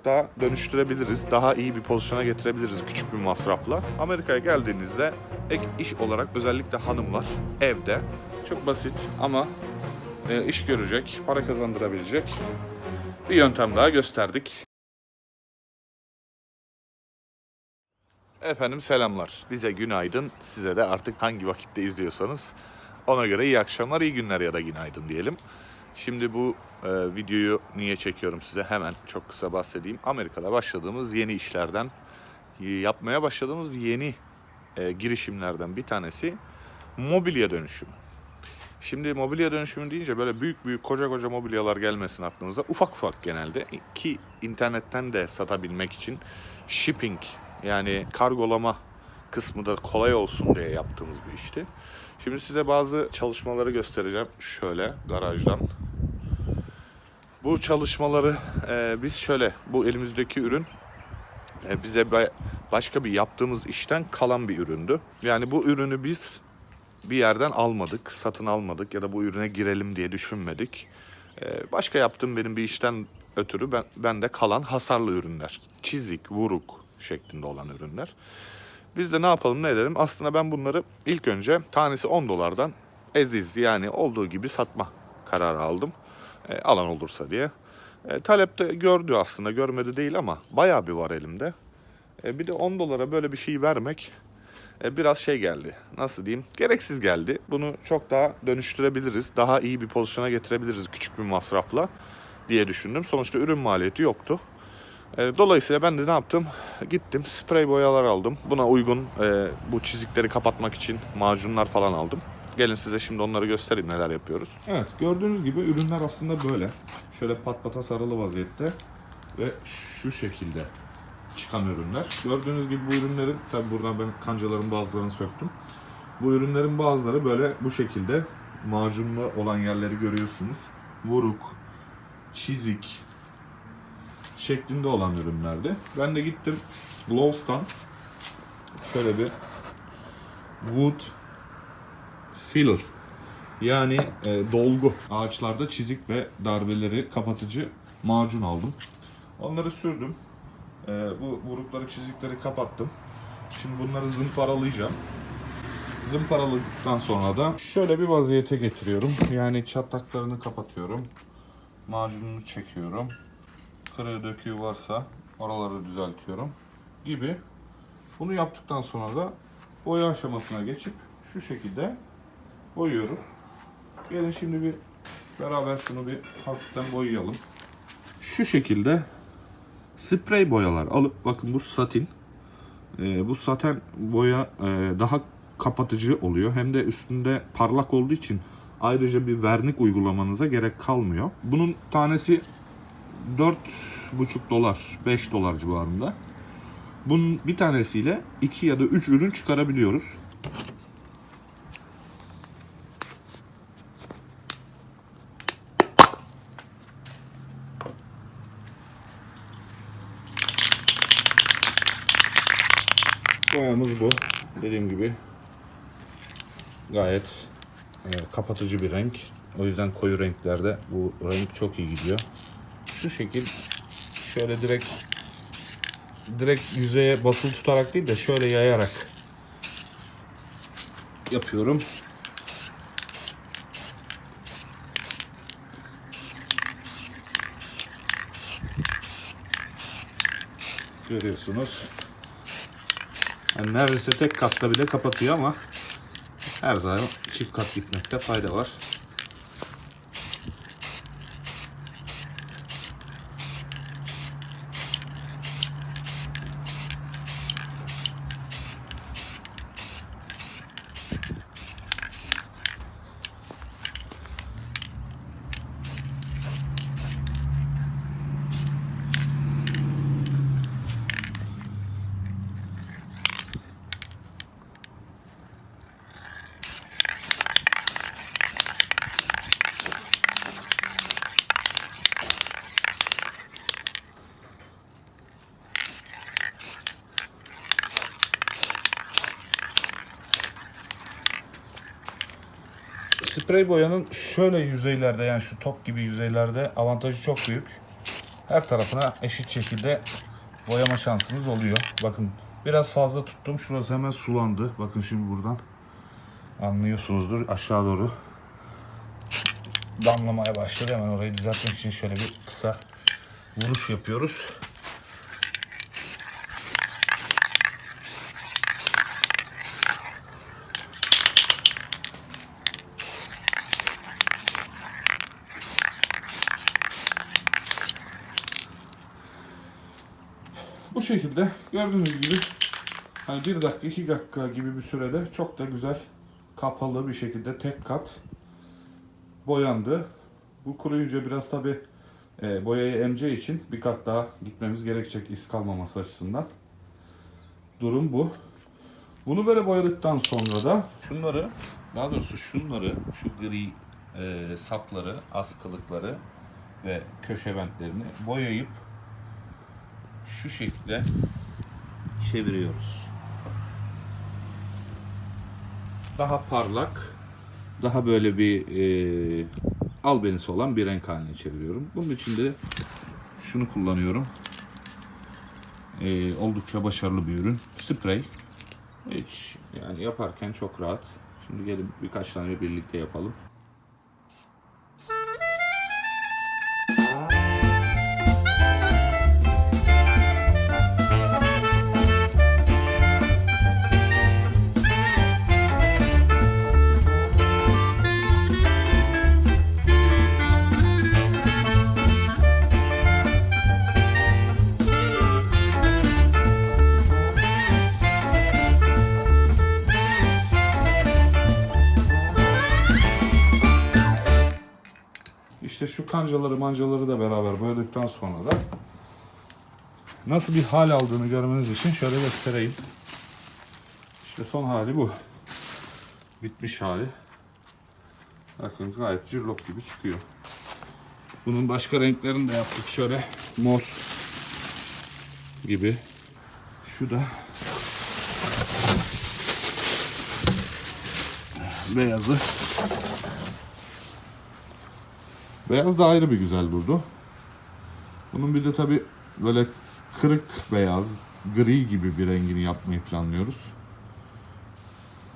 çok daha dönüştürebiliriz. Daha iyi bir pozisyona getirebiliriz küçük bir masrafla. Amerika'ya geldiğinizde ek iş olarak özellikle hanımlar evde çok basit ama e, iş görecek, para kazandırabilecek bir yöntem daha gösterdik. Efendim selamlar. Bize günaydın. Size de artık hangi vakitte izliyorsanız ona göre iyi akşamlar, iyi günler ya da günaydın diyelim. Şimdi bu e, videoyu niye çekiyorum size hemen çok kısa bahsedeyim. Amerika'da başladığımız yeni işlerden, yapmaya başladığımız yeni e, girişimlerden bir tanesi mobilya dönüşümü. Şimdi mobilya dönüşümü deyince böyle büyük büyük koca koca mobilyalar gelmesin aklınıza. Ufak ufak genelde ki internetten de satabilmek için shipping yani kargolama kısmı da kolay olsun diye yaptığımız bir işti. Şimdi size bazı çalışmaları göstereceğim. Şöyle garajdan. Bu çalışmaları e, biz şöyle bu elimizdeki ürün e, bize ba- başka bir yaptığımız işten kalan bir üründü. Yani bu ürünü biz bir yerden almadık, satın almadık ya da bu ürüne girelim diye düşünmedik. Ee, başka yaptığım benim bir işten ötürü ben, bende kalan hasarlı ürünler. Çizik, vuruk şeklinde olan ürünler. Biz de ne yapalım ne edelim? Aslında ben bunları ilk önce tanesi 10 dolardan eziz yani olduğu gibi satma kararı aldım. Ee, alan olursa diye. Ee, talepte gördü aslında görmedi değil ama bayağı bir var elimde. Ee, bir de 10 dolara böyle bir şey vermek e, biraz şey geldi. Nasıl diyeyim? Gereksiz geldi. Bunu çok daha dönüştürebiliriz. Daha iyi bir pozisyona getirebiliriz küçük bir masrafla diye düşündüm. Sonuçta ürün maliyeti yoktu. E, Dolayısıyla ben de ne yaptım? Gittim sprey boyalar aldım. Buna uygun e, bu çizikleri kapatmak için macunlar falan aldım. Gelin size şimdi onları göstereyim neler yapıyoruz. Evet gördüğünüz gibi ürünler aslında böyle. Şöyle pat pata sarılı vaziyette ve şu şekilde çıkan ürünler. Gördüğünüz gibi bu ürünlerin, tabi buradan ben kancaların bazılarını söktüm. Bu ürünlerin bazıları böyle bu şekilde macunlu olan yerleri görüyorsunuz. Vuruk, çizik şeklinde olan ürünlerdi. Ben de gittim Lowe's'tan şöyle bir wood filler yani e, dolgu ağaçlarda çizik ve darbeleri kapatıcı macun aldım. Onları sürdüm. Ee, bu vurukları çizikleri kapattım. Şimdi bunları zımparalayacağım. Zımparaladıktan sonra da şöyle bir vaziyete getiriyorum. Yani çatlaklarını kapatıyorum. Macununu çekiyorum. Kırığı döküğü varsa oraları düzeltiyorum. Gibi. Bunu yaptıktan sonra da boya aşamasına geçip şu şekilde boyuyoruz. Gelin şimdi bir beraber şunu bir hafiften boyayalım. Şu şekilde sprey boyalar alıp bakın bu satin. Ee, bu saten boya e, daha kapatıcı oluyor. Hem de üstünde parlak olduğu için ayrıca bir vernik uygulamanıza gerek kalmıyor. Bunun tanesi 4,5 dolar, 5 dolar civarında. Bunun bir tanesiyle 2 ya da 3 ürün çıkarabiliyoruz. Boyamız bu. Dediğim gibi gayet e, kapatıcı bir renk. O yüzden koyu renklerde bu renk çok iyi gidiyor. Şu şekil şöyle direkt direkt yüzeye basılı tutarak değil de şöyle yayarak yapıyorum. Görüyorsunuz. Yani neredeyse tek katta bile kapatıyor ama her zaman çift kat gitmekte fayda var. Sprey boyanın şöyle yüzeylerde yani şu top gibi yüzeylerde avantajı çok büyük. her tarafına eşit şekilde boyama şansınız oluyor. Bakın biraz fazla tuttum. Şurası hemen sulandı. Bakın şimdi buradan anlıyorsunuzdur aşağı doğru damlamaya başladı. Hemen orayı düzeltmek için şöyle bir kısa vuruş yapıyoruz. Şekilde gördüğünüz gibi hani bir dakika iki dakika gibi bir sürede çok da güzel kapalı bir şekilde tek kat boyandı. Bu kuruyunca biraz tabi boyayı emeceği için bir kat daha gitmemiz gerekecek iz kalmaması açısından. Durum bu. Bunu böyle boyadıktan sonra da şunları daha doğrusu şunları şu gri e, sapları, askılıkları ve köşe bentlerini boyayıp şu şekilde çeviriyoruz. Daha parlak, daha böyle bir e, albenisi olan bir renk haline çeviriyorum. Bunun için de şunu kullanıyorum. E, oldukça başarılı bir ürün. Sprey. Hiç yani yaparken çok rahat. Şimdi gelin birkaç tane birlikte yapalım. Kancaları mancaları da beraber boyadıktan sonra da nasıl bir hal aldığını görmeniz için şöyle göstereyim. İşte son hali bu. Bitmiş hali. Bakın gayet cırlop gibi çıkıyor. Bunun başka renklerini de yaptık şöyle mor gibi. Şu da beyazı. Beyaz da ayrı bir güzel durdu. Bunun bir de tabi böyle kırık beyaz, gri gibi bir rengini yapmayı planlıyoruz.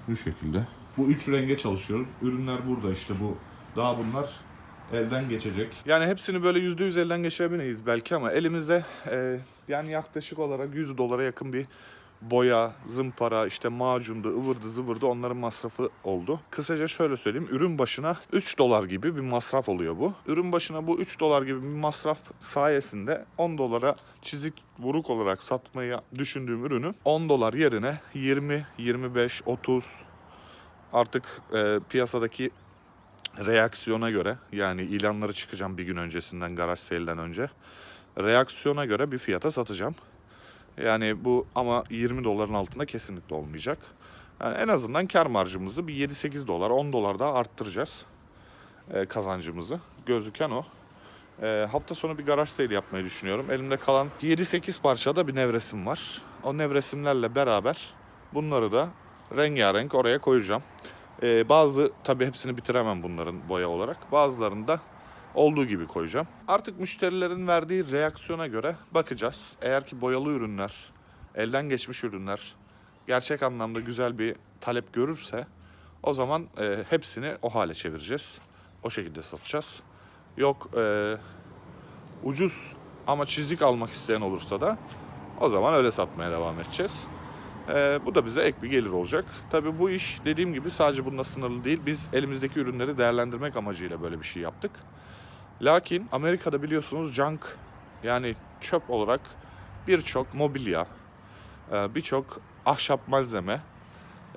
Bu şekilde. Bu üç renge çalışıyoruz. Ürünler burada işte bu. Daha bunlar elden geçecek. Yani hepsini böyle yüzde yüz elden geçiremeyiz belki ama elimizde e, yani yaklaşık olarak 100 dolara yakın bir boya, zımpara, işte macundu, ıvırdı zıvırdı onların masrafı oldu. Kısaca şöyle söyleyeyim. Ürün başına 3 dolar gibi bir masraf oluyor bu. Ürün başına bu 3 dolar gibi bir masraf sayesinde 10 dolara çizik vuruk olarak satmayı düşündüğüm ürünü 10 dolar yerine 20, 25, 30 artık e, piyasadaki reaksiyona göre yani ilanları çıkacağım bir gün öncesinden garaj sale'den önce. Reaksiyona göre bir fiyata satacağım. Yani bu ama 20 doların altında kesinlikle olmayacak. Yani en azından kar marjımızı bir 7-8 dolar, 10 dolar daha arttıracağız e, kazancımızı. Gözüken o. E, hafta sonu bir garaj sale yapmayı düşünüyorum. Elimde kalan 7-8 parçada bir nevresim var. O nevresimlerle beraber bunları da rengarenk oraya koyacağım. E, bazı tabii hepsini bitiremem bunların boya olarak. Bazılarını da olduğu gibi koyacağım. Artık müşterilerin verdiği reaksiyona göre bakacağız. Eğer ki boyalı ürünler, elden geçmiş ürünler gerçek anlamda güzel bir talep görürse o zaman e, hepsini o hale çevireceğiz. O şekilde satacağız. Yok e, ucuz ama çizik almak isteyen olursa da o zaman öyle satmaya devam edeceğiz. E, bu da bize ek bir gelir olacak. Tabii bu iş dediğim gibi sadece bununla sınırlı değil. Biz elimizdeki ürünleri değerlendirmek amacıyla böyle bir şey yaptık. Lakin Amerika'da biliyorsunuz junk yani çöp olarak birçok mobilya, e, birçok ahşap malzeme,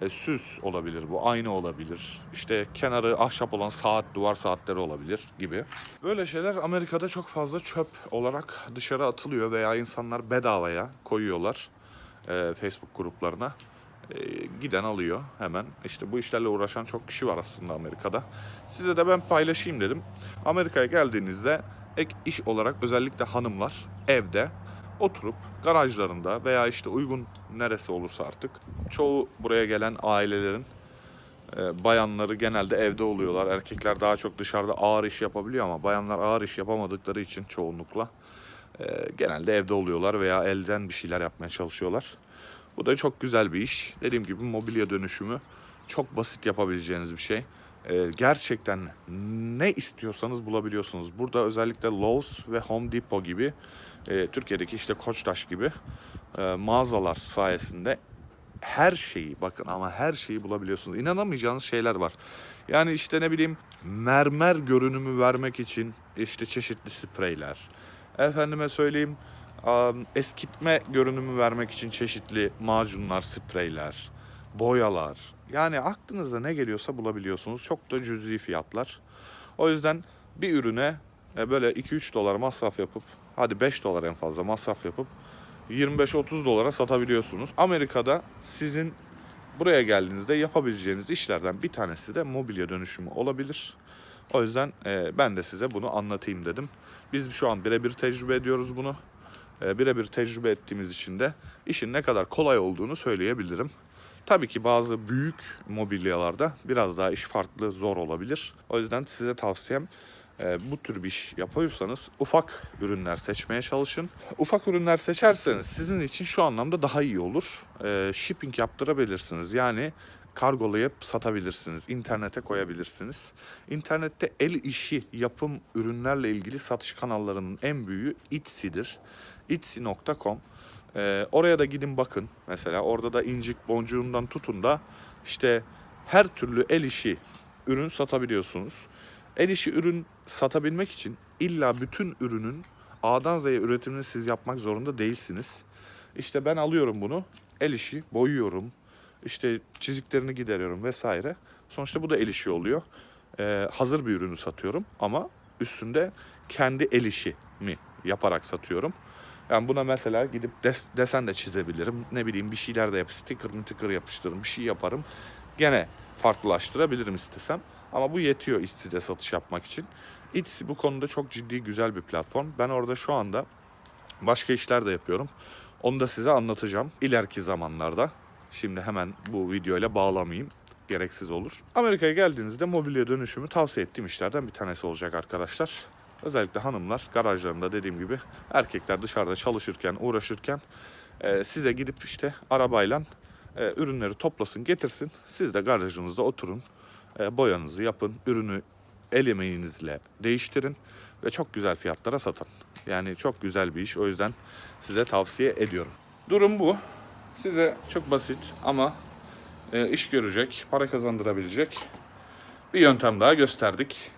e, süs olabilir bu, ayna olabilir. İşte kenarı ahşap olan saat, duvar saatleri olabilir gibi. Böyle şeyler Amerika'da çok fazla çöp olarak dışarı atılıyor veya insanlar bedavaya koyuyorlar e, Facebook gruplarına. E, giden alıyor hemen. İşte bu işlerle uğraşan çok kişi var aslında Amerika'da. Size de ben paylaşayım dedim. Amerika'ya geldiğinizde ek iş olarak özellikle hanımlar evde oturup garajlarında veya işte uygun neresi olursa artık çoğu buraya gelen ailelerin e, bayanları genelde evde oluyorlar. Erkekler daha çok dışarıda ağır iş yapabiliyor ama bayanlar ağır iş yapamadıkları için çoğunlukla e, genelde evde oluyorlar veya elden bir şeyler yapmaya çalışıyorlar. Bu da çok güzel bir iş. Dediğim gibi mobilya dönüşümü çok basit yapabileceğiniz bir şey. E, gerçekten ne istiyorsanız bulabiliyorsunuz. Burada özellikle Lowe's ve Home Depot gibi e, Türkiye'deki işte Koçtaş gibi e, mağazalar sayesinde her şeyi bakın ama her şeyi bulabiliyorsunuz. İnanamayacağınız şeyler var. Yani işte ne bileyim mermer görünümü vermek için işte çeşitli spreyler. Efendime söyleyeyim eskitme görünümü vermek için çeşitli macunlar, spreyler, boyalar. Yani aklınıza ne geliyorsa bulabiliyorsunuz. Çok da cüzi fiyatlar. O yüzden bir ürüne e, böyle 2-3 dolar masraf yapıp hadi 5 dolar en fazla masraf yapıp 25-30 dolara satabiliyorsunuz. Amerika'da sizin buraya geldiğinizde yapabileceğiniz işlerden bir tanesi de mobilya dönüşümü olabilir. O yüzden e, ben de size bunu anlatayım dedim. Biz şu an birebir tecrübe ediyoruz bunu. E, birebir tecrübe ettiğimiz için de işin ne kadar kolay olduğunu söyleyebilirim. Tabii ki bazı büyük mobilyalarda biraz daha iş farklı, zor olabilir. O yüzden size tavsiyem e, bu tür bir iş yapıyorsanız ufak ürünler seçmeye çalışın. Ufak ürünler seçerseniz sizin için şu anlamda daha iyi olur. E, shipping yaptırabilirsiniz. Yani kargolayıp satabilirsiniz. internete koyabilirsiniz. İnternette el işi yapım ürünlerle ilgili satış kanallarının en büyüğü Etsy'dir. Etsy.com ee, oraya da gidin bakın mesela orada da incik boncuğundan tutun da işte her türlü el işi ürün satabiliyorsunuz. El işi ürün satabilmek için illa bütün ürünün A'dan Z'ye üretimini siz yapmak zorunda değilsiniz. İşte ben alıyorum bunu el işi boyuyorum işte çiziklerini gideriyorum vesaire. Sonuçta bu da el işi oluyor. Ee, hazır bir ürünü satıyorum ama üstünde kendi el işimi yaparak satıyorum. Yani buna mesela gidip des- desen de çizebilirim. Ne bileyim bir şeyler de yap, sticker mı tıkır yapıştırırım, bir şey yaparım. Gene farklılaştırabilirim istesem. Ama bu yetiyor Etsy'de satış yapmak için. Etsy bu konuda çok ciddi güzel bir platform. Ben orada şu anda başka işler de yapıyorum. Onu da size anlatacağım ileriki zamanlarda. Şimdi hemen bu videoyla bağlamayayım. Gereksiz olur. Amerika'ya geldiğinizde mobilya dönüşümü tavsiye ettiğim işlerden bir tanesi olacak arkadaşlar. Özellikle hanımlar garajlarında dediğim gibi erkekler dışarıda çalışırken, uğraşırken e, size gidip işte arabayla e, ürünleri toplasın, getirsin. Siz de garajınızda oturun, e, boyanızı yapın, ürünü el emeğinizle değiştirin ve çok güzel fiyatlara satın. Yani çok güzel bir iş. O yüzden size tavsiye ediyorum. Durum bu. Size çok basit ama e, iş görecek, para kazandırabilecek bir yöntem daha gösterdik.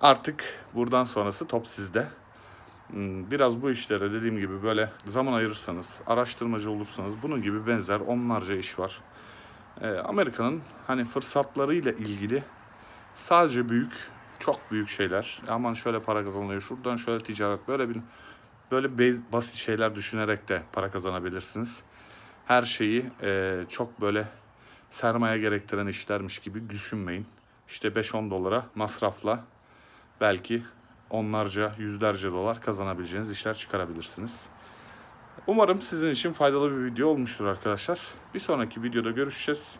Artık buradan sonrası top sizde. Hmm, Biraz bu işlere dediğim gibi böyle zaman ayırırsanız, araştırmacı olursanız bunun gibi benzer onlarca iş var. Ee, Amerika'nın hani fırsatlarıyla ilgili sadece büyük, çok büyük şeyler. Aman şöyle para kazanılıyor, şuradan şöyle ticaret, böyle bir böyle basit şeyler düşünerek de para kazanabilirsiniz. Her şeyi e, çok böyle sermaye gerektiren işlermiş gibi düşünmeyin. İşte 5-10 dolara masrafla belki onlarca, yüzlerce dolar kazanabileceğiniz işler çıkarabilirsiniz. Umarım sizin için faydalı bir video olmuştur arkadaşlar. Bir sonraki videoda görüşeceğiz.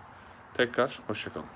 Tekrar hoşçakalın.